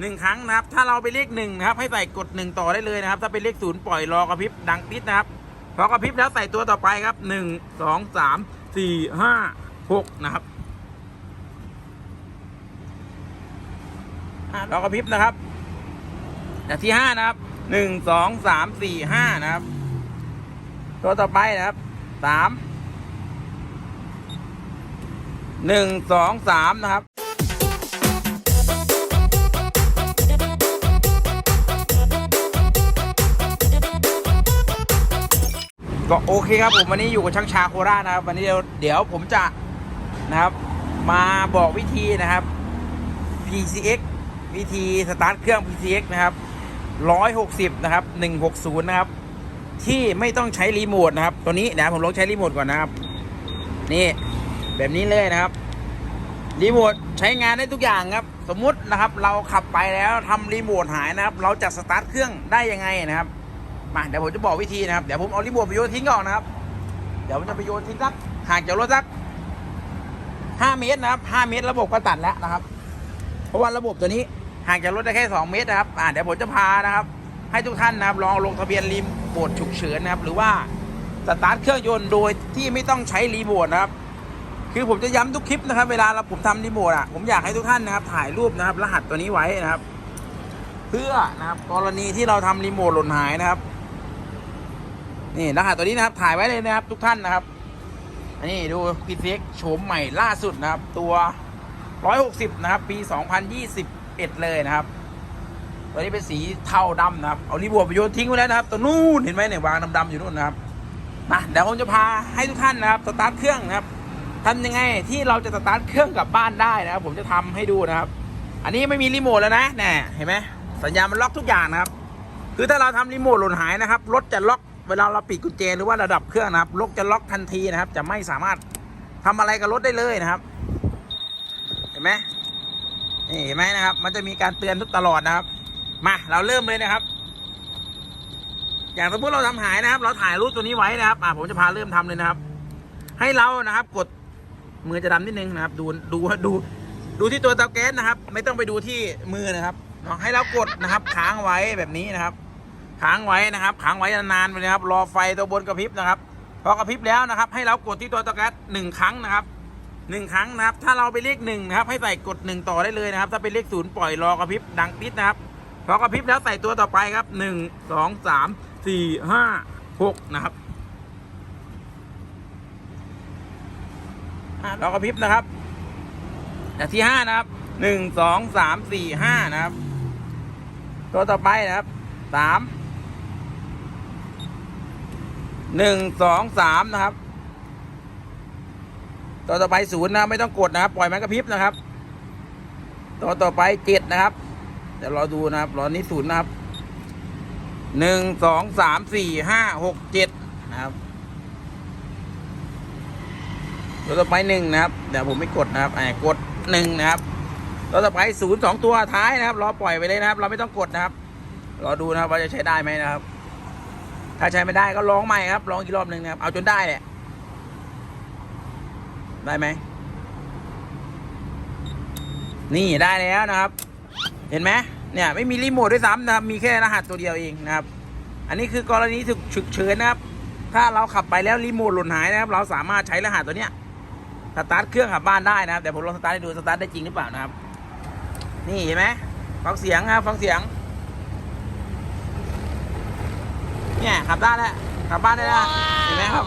หนึ่งครั้งนะครับ ถ้าเราไปเลขหนึ่งนะครับ ให้ใส่กดหนึ่งต่อได้เลยนะครับ ถ้าเป็นเลขศูนย์ปล่อยรอกระพริบดังติดนะครับ พอกระพริบแล้วใส่ตัวต่อไปครับหนึ่งสองสามสี่ห้าหกนะครับอะรอกระพริบนะครับอย่าที่ห้านะครับหนึ่งสองสามสี่ห้านะครับ ตัวต่อไปนะครับสามหนึ่งสองสามนะครับ ก็โอเคครับผมวันนี้อยู่กับช่างชาโคราชนะครับวันนี้เดี๋ยวผมจะนะครับ มาบอกวิธีนะครับ PCX วิธีสตาร์ทเครื่อง PCX นะครับ160นะครับ160นะครับที่ไม่ต้องใช้รีโมทนะครับ ตัวนี้นะผมลองใช้รีโมทก่อนนะครับ นี่แบบนี้เลยนะครับรีโมทใช้งานได้ทุกอย่างครับ สมมุตินะครับ เราขับไปแล้วทำรีโมทหายนะครับ เราจะสตาร์ทเครื่องได้ยังไงนะครับ มาเดี๋ยวผมจะบอกวิธีนะครับ เดี๋ยวผมเอารีโมทไปโยนทิ้งก่อนนะครับ เดี๋ยวผมจะไปโยนทิ้งสักห่างจากรถสักห้าเมตรนะครับห้าเมตรระบบก็ตัดแล้วนะครับ เพราะว่าระบบตัวนี้ห่างจากรถได้แค่สองเมตรนะครับ อ่าเดี๋ยวผมจะพานะครับ ให้ทุกท่านนะครับลองลงทะเบียนรีโมทฉุกเฉินนะครับ หรือว่าสตาร์ทเครื่องยนต์โดยที่ไม่ต้องใช้รีโมทนะครับ คือผมจะย้ำทุกคลิปนะครับ เวลาเราผมทำรีโมทอะผมอยากให้ทุกท่านนะครับ ถ่ายรูปนะครับ รหัสตัวนี้ไว้นะครับ เพื่อนะครับกรณีที่เราทำรีโมทหล่นหายนะครับ นี่รหัสตัวนี้นะครับถ่ายไว้เลยนะครับ ทุกท่านนะครับ อันนี้ดูพีเซ็กโฉมใหม่ล่าสุดนะครับ ตัว 160 นะครับ ปี 2021 เลยนะครับ ตัวนี้เป็นสีเทาดำนะครับ เอารีโมทไปโยนทิ้งไว้แล้วนะครับตัวนู้นเห็นไหมเนี่ยวางดำๆอยู่นู่นนะครับมาเดี๋ยวผมจะพาให้ทุกท่านนะครับสตาร์ทเครื่องนะครับทำยังไงที่เราจะสตาร์ทเครื่องกลับบ้านได้นะครับ ผมจะทำให้ดูนะครับ อันนี้ไม่มีรีโมทแล้วนะแน่เห็นไหมสัญญาณมันล็อกทุกอย่างนะครับ คือถ้าเราทำรีโมทหล่นหายนะครับรถจะล็อก เวลาเราปิดกุญแจหรือว่าระดับเครื่องนะครับรถจะล็อกทันทีนะครับ จะไม่สามารถทำอะไรกับรถได้เลยนะครับ เห็นไหมนี่เห็นไหมนะครับ มันจะมีการเตือนทุกตลอดนะครับ มาเราเริ่มเลยนะครับ อย่างสมมติเราทำหายนะครับ เราถ่ายรูปตัวนี้ไว้นะครับอ่าผมจะพาเริ่มทำเลยนะครับ ให้เรานะครับ กดมือจะดำนิดนึงนะครับ ดูดูดูดูที่ตัวเตาแก๊สนะครับ ไม่ต้องไปดูที่มือนะครับเนาะให้เรากดนะครับค้างไว้แบบนี้นะครับ ค้างไว้นะครับค้างไว้นานๆไปนะครับรอไฟตัวบนกระพริบนะครับพอกระพริบแล้วนะครับ ให้เรากดที่ตัวเตาแก๊สหนึ่งครั้งนะครับหนึ่งครั้งนะครับ ถ้าเราไปเลขหนึ่งนะครับ ให้ใส่กดหนึ่งต่อได้เลยนะครับ ถ้าเป็นเลขศูนย์ปล่อยรอกระพริบดังติดนะครับพอกระพริบแล้วใส่ตัวต่อไปครับหนึ่งสองสามสี่ห้าหกนะครับรอกระพริบนะครับอย่าที่ห้านะครับหนึ่งสองสามสี่ห้านะครับ ตัวต่อไปนะครับสาม หนึ่งสองสามนะครับตัวต่อไปศูนย์นะไม่ต้องกดนะครับ ปล่อยมันกระพริบนะครับตัวต่อไปเจ็ดนะครับเดี๋ยวราดูนะครับรอนี้ศูนย์นะครับหนึ่งสองสามสี่ห้าหกเจ็ดนะครับตัวต่อไปหนึ่งนะครับ เดี๋ยวผมไม่กดนะครับไอ่ากดหนึ่งนะครับตัวต่อไปศูนย์สองตัวท้ายนะครับ รอปล่อยไปเลยนะครับ เราไม่ต้องกดนะครับ รอดูนะครับว่าจะใช้ได้ไหมนะครับ ถ้าใช้ไม่ได้ก็ลองใหม่ครับลองอีกรอบหนึ่งนะครับ เอาจนได้แหละ ได้ไหม นี่ได้แล้วนะครับ เห็นไหมเนี่ย ไม่มีรีโมทด้วยซ้ำนะครับ มีแค่รหัสตัวเดียวเองนะครับ อันนี้คือกรณีฉุกเฉินนะครับ ถ้าเราขับไปแล้วรีโมทหล่นหายนะครับ เราสามารถใช้รหัสตัวเนี้ยสตาร์ทเครื่องขับบ้านได้นะครับเดี๋ยวผมลองสตาร์ทให้ดูสตาร์ทได้จริงหรือเปล่านะครับ นี่เห็นไหมฟังเสียงครับฟังเสียง เนี่ยขับได้แล้วขับบ้านได้แล้วเห็นไหมครับ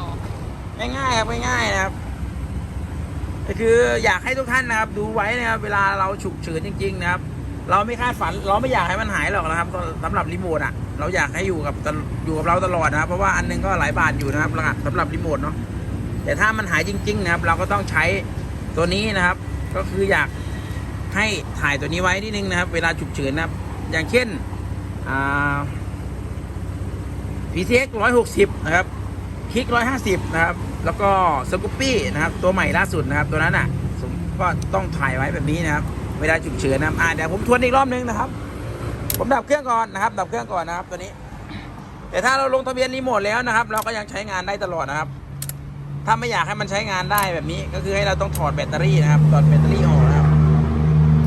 ง่ายๆครับง่ายๆนะครับก็คืออยากให้ทุกท่านนะครับ ดูไว้นะครับ เวลาเราฉุกเฉินจริง ๆ นะครับ เราไม่คาดฝัน เราไม่อยากให้มันหายหรอกนะครับสำหรับรีโมทอะ เราอยากให้อยู่กับตลอยู่กับเราตลอดนะครับ เพราะว่าอันหนึงก็หลายบาทอยู่นะครับรหัสสำหรับรีโมทเนาะแต่ถ้ามันหายจริง ๆ นะครับ เราก็ต้องใช้ตัวนี้นะครับ ก็คืออยากให้ถ่ายตัวนี้ไว้นิดนึงนะครับ เวลาฉุกเฉินนะครับ อย่างเช่นอ่า PCX 160 นะครับคลิก 150 นะครับ แล้วก็สกูปปี้นะครับ ตัวใหม่ล่าสุดนะครับ ตัวนั้นอะผมก็ต้องถ่ายไว้แบบนี้นะครับ เวลาฉุกเฉินนะครับอ่าเดี๋ยวผมทวนอีกรอบนึงนะครับ ผมดับเครื่องก่อนนะครับ ดับเครื่องก่อนนะครับ ตัวนี้ แต่ถ้าเราลงทะเบียนรีโมทแล้วนะครับ เราก็ยังใช้งานได้ตลอดนะครับ ถ้าไม่อยากให้มันใช้งานได้แบบนี้ ก็คือให้เราต้องถอดแบตเตอรี่นะครับ ถอดแบตเตอรี่ออกนะครับ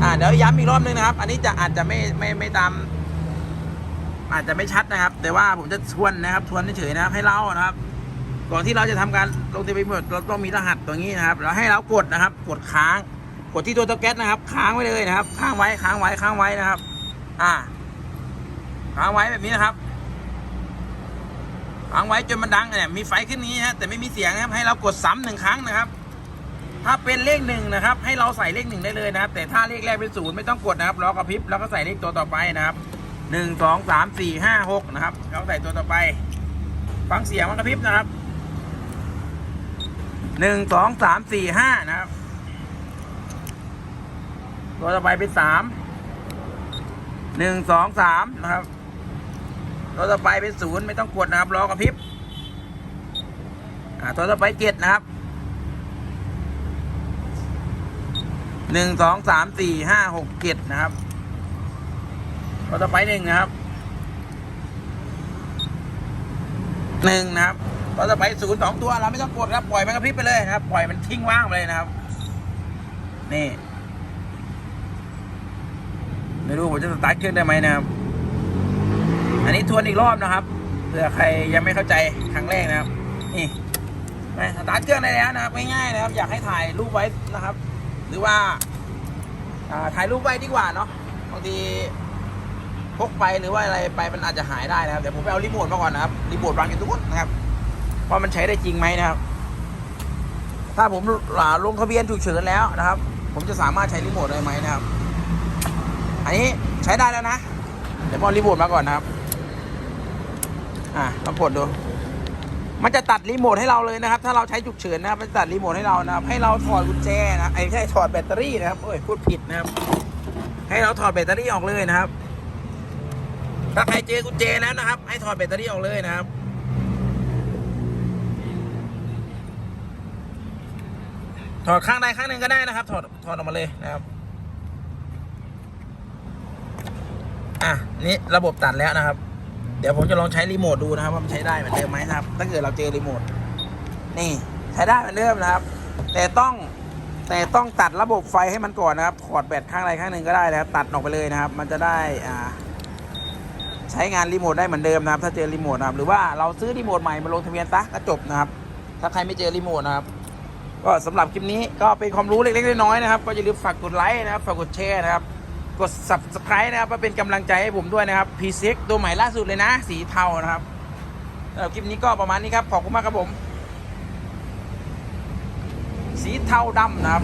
อ่าาเดี๋ยวย้ำอีกรอบนึงนะครับ อันนี้จะอาจจะไม่ไม่ไม่ตาม อาจจะไม่ชัดนะครับ แต่ว่าผมจะทวนนะครับทวนเฉยๆนะครับให้เรานะครับ ก่อนที่เราจะทำการลงทะเบียนหมดเราต้องมีรหัสตัวนี้นะครับแล้วให้เรากดนะครับ กดค้าง กดที่ตัวเตาแก๊สนะครับ ค้างไว้เลยนะครับ ค้างไว้ค้างไว้ค้างไว้นะครับ อ่า ค้างไว้แบบนี้นะครับค้างไว้จนมันดังเนี่ยมีไฟขึ้นนี้ฮะแต่ไม่มีเสียงนะครับ ให้เรากดซ้ำหนึ่งครั้งนะครับถ้าเป็นเลขหนึ่งนะครับ ให้เราใส่เลขหนึ่งได้เลยนะครับ แต่ถ้าเลขแรกเป็นศูนย์ไม่ต้องกดนะครับรอกระพริบแล้วก็ใส่เลขตัวต่อไปนะครับ หนึ่งสองสามสี่ห้าหกนะครับแล้วใส่ตัวต่อไป ฟังเสียงมันกระพริบนะครับหนึ่งสองสามสี่ห้านะครับ ตัวต่อไปเป็นสามหนึ่งสองสามนะครับ ตัวต่อไปเป็นศูนย์ไม่ต้องกดนะครับรอกระพริบอ่าตัวต่อไปเจ็ดนะครับหนึ่งสองสามสี่ห้าหกเจ็ดนะครับ ตัวต่อไปหนึ่งนะครับหนึ่งนะครับตัวต่อไปศูนย์สองตัวเราไม่ต้องกดครับปล่อยมันกระพริบไปเลยนะครับ ปล่อยมันทิ้งว่างไปเลยนะครับ นี่ไม่รู้ผมจะสตาร์ทเครื่องได้ไหมนะครับ อันนี้ทวนอีกรอบนะครับเผื่อใครยังไม่เข้าใจครั้งแรกนะครับ นี่ไปสตาร์ทเครื่องได้แล้วนะครับง่ายๆนะครับ อยากให้ถ่ายรูปไว้นะครับ หรือว่าถ่ายรูปไว้ดีกว่าเนาะบางที พกไปหรือว่าอะไรไปมันอาจจะหายได้นะครับเดี๋ยวผมไปเอารีโมทมาก่อนนะครับรีโมทวางอยู่ตรงนู้นนะครับว่ามันใช้ได้จริงไหมนะครับ ถ้าผมอ่าลงทะเบียนฉุกเฉินแล้วนะครับ ผมจะสามารถใช้รีโมทได้ไหมนะครับ อันนี้ใช้ได้แล้วนะ เดี๋ยวพอรีโมทมาก่อนนะครับ อะลองกดดู มันจะตัดรีโมทให้เราเลยนะครับ ถ้าเราใช้ฉุกเฉินนะครับมันจะตัดรีโมทให้เรานะครับ ให้เราถอดกุญแจนะไอ้ใช่ถอดแบตเตอรี่นะครับโอ้ยพูดผิดนะครับ ให้เราถอดแบตเตอรี่ออกเลยนะครับ ถ้าใครเจอกุญแจแล้วนะครับ ให้ถอดแบตเตอรี่ออกเลยนะครับ ถอดข้างใดข้างหนึ่งก็ได้นะครับ ถอดถอดออกมาเลยนะครับ อะนี่ระบบตัดแล้วนะครับ เดี๋ยวผมจะลองใช้รีโมทดูนะครับว่ามันใช้ได้เหมือนเดิมไหมนะครับ ถ้าเกิดเราเจอรีโมทนี่ใช้ได้เหมือนเดิมนะครับ แต่ต้องแต่ต้องตัดระบบไฟให้มันก่อนนะครับถอดแบตข้างใดข้างหนึ่งก็ได้นะครับตัดออกไปเลยนะครับ มันจะได้อ่า ใช้งานรีโมทได้เหมือนเดิมนะครับ ถ้าเจอรีโมทนะครับ หรือว่าเราซื้อรีโมทใหม่มาลงทะเบียนซะก็จบนะครับ ถ้าใครไม่เจอรีโมทนะครับ ก็สำหรับคลิปนี้ก็เป็นความรู้เล็กๆน้อยๆนะครับ ก็อย่าลืมฝากกดไลค์นะครับ ฝากกดแชร์นะครับ กด subscribe นะครับเพื่อเป็นกำลังใจให้ผมด้วยนะครับ p ี x ตัวใหม่ล่าสุดเลยนะ สีเทานะครับสำหรับคลิปนี้ก็ประมาณนี้ครับ ขอบคุณมากครับผม สีเทาดำนะครับ